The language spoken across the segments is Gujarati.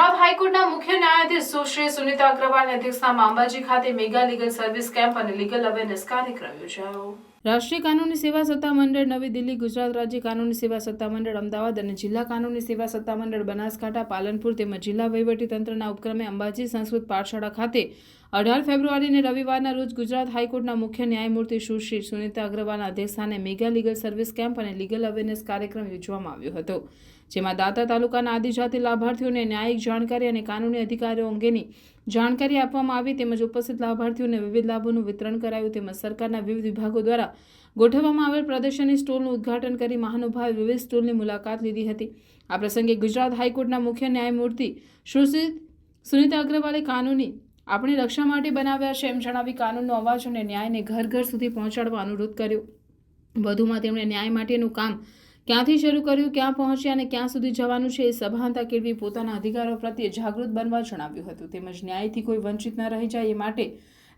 ગુજરાત હાઈકોર્ટના મુખ્ય ન્યાયાધીશ સુશ્રી સુનિતા અગ્રવાલની અધ્યક્ષતામાં અંબાજી ખાતે મેગા લીગલ સર્વિસ કેમ્પ અને લીગલ અવેરનેસ કાર્યક્રમ યોજાયો. રાષ્ટ્રીય કાનૂની સેવા સત્તામંડળ, નવી દિલ્હી, ગુજરાત રાજ્ય કાનૂની સેવા સત્તામંડળ, અમદાવાદ અને જિલ્લા કાનૂની સેવા સત્તા મંડળ બનાસકાંઠા, પાલનપુર તેમજ જિલ્લા વહીવટીતંત્રના ઉપક્રમે અંબાજી સંસ્કૃત પાઠશાળા ખાતે અઢાર ફેબ્રુઆરીને રવિવારના રોજ ગુજરાત હાઈકોર્ટના મુખ્ય ન્યાયમૂર્તિ સુશ્રી સુનિતા અગ્રવાલના અધ્યક્ષસ્થાને મેગા લીગલ સર્વિસ કેમ્પ અને લીગલ અવેરનેસ કાર્યક્રમ યોજવામાં આવ્યો હતો, જેમાં દાતા તાલુકાના આદિજાતિ લાભાર્થીઓને ન્યાયિક જાણકારી અને કાનૂની અધિકારીઓ અંગેની જાણકારી આપવામાં આવી તેમજ ઉપસ્થિત લાભાર્થીઓને વિવિધ લાભોનું વિતરણ કરાયું તેમજ સરકારના વિવિધ વિભાગો દ્વારા ગોઠવવામાં આવેલ પ્રદર્શની સ્ટોલનું ઉદ્ઘાટન કરી મહાનુભાવે વિવિધ સ્ટોલની મુલાકાત લીધી હતી. આ પ્રસંગે ગુજરાત હાઈકોર્ટના મુખ્ય ન્યાયમૂર્તિ સુશ્રી સુનિતા અગ્રવાલે કાનૂની આપણી રક્ષા માટે બનાવ્યા છે એમ જણાવી કાનૂનનો અવાજ અને ન્યાયને ઘર ઘર સુધી પહોંચાડવા અનુરોધ કર્યો. વધુમાં તેમણે ન્યાય માટેનું કામ ક્યાંથી શરૂ કર્યું, ક્યાં પહોંચ્યા અને ક્યાં સુધી જવાનું છે એ સભાનતા કેળવી પોતાના અધિકારો પ્રત્યે જાગૃત બનવા જણાવ્યું હતું. તેમજ ન્યાયથી કોઈ વંચિત ન રહી જાય એ માટે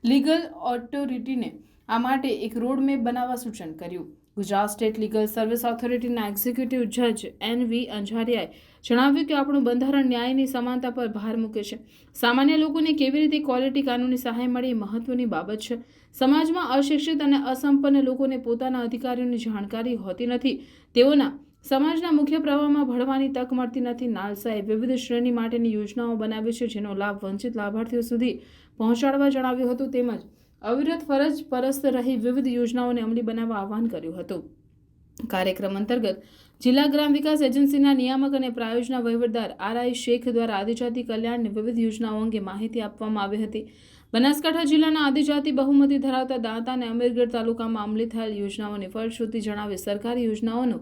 લીગલ ઓથોરિટીને આ માટે એક રોડમેપ બનાવવા સૂચન કર્યું. ગુજરાત સ્ટેટ લીગલ સર્વિસ ઓથોરિટીના એક્ઝિક્યુટિવ જજ એન વી અંજારિયાએ જણાવ્યું કે આપણું બંધારણ ન્યાયની સમાનતા પર ભાર મૂકે છે. સામાન્ય લોકોને કેવી રીતે ક્વોલિટી કાનૂની સહાય મળે એ મહત્વની બાબત છે. સમાજમાં અશિક્ષિત અને અસંપન્ન લોકોને પોતાના અધિકારીઓની જાણકારી હોતી નથી. તેઓના સમાજના મુખ્ય પ્રવાહમાં ભળવાની તક મળતી નથી. નાલસાએ વિવિધ શ્રેણી માટેની યોજનાઓ બનાવી છે, જેનો લાભ વંચિત લાભાર્થીઓ સુધી પહોંચાડવા જણાવ્યું હતું. તેમજ અવિરત ફરજ પરસ્ત રહી વિવિધ યોજનાઓને અમલી બનાવવા આહવાન કર્યું હતું. કાર્યક્રમ અંતર્ગત જિલ્લા ગ્રામ વિકાસ એજન્સીના નિયામક અને પ્રાયોજના વહીવટદાર આર આઈ શેખ દ્વારા આદિજાતિ કલ્યાણની વિવિધ યોજનાઓ અંગે માહિતી આપવામાં આવી હતી. બનાસકાંઠા જિલ્લાના આદિજાતિ બહુમતી ધરાવતા દાંતા અને અમીરગઢ તાલુકામાં અમલી થયેલ યોજનાઓની ફળશ્રુતિ જણાવી સરકારી યોજનાઓનો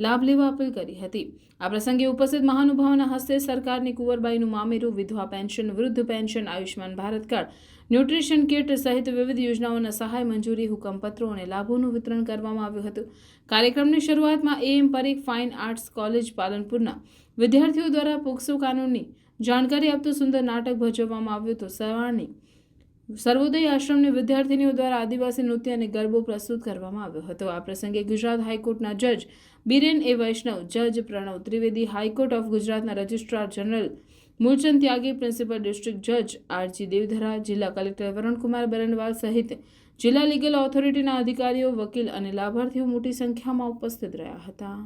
લાભ લેવા અપીલ કરી હતી. આ પ્રસંગે ઉપસ્થિત મહાનુભાવોના હસ્તે સરકારની કુંવરબાઈનું મામેરું વિધવા પેન્શન, વૃદ્ધ pension, Ayushman Bharat card, nutrition kit સહિત વિવિધ યોજનાઓના સહાય, મંજૂરી, હુકમપત્રો અને લાભોનું વિતરણ કરવામાં આવ્યું હતું. કાર્યક્રમની શરૂઆતમાં AM Parikh fine arts college પાલનપુરના વિદ્યાર્થીઓ દ્વારા પોક્સો કાનૂનની જાણકારી આપતું સુંદર નાટક ભજવવામાં આવ્યું હતું. સવારની સર્વોદય આશ્રમની વિદ્યાર્થીનીઓ દ્વારા આદિવાસી નૃત્ય અને ગરબો પ્રસ્તુત કરવામાં આવ્યો હતો. આ પ્રસંગે ગુજરાત હાઈકોર્ટના જજ બિરેન એ વૈષ્ણવ, જજ Pranav Trivedi, high court of ગુજરાતના registrar general Moolchand Tyagi, principal district જજ આરજી દેવધરા, જિલ્લા કલેક્ટર વરુણકુમાર બરનવાલ સહિત જિલ્લા લીગલ ઓથોરિટીના અધિકારીઓ, વકીલ અને લાભાર્થીઓ મોટી સંખ્યામાં ઉપસ્થિત રહ્યા હતા.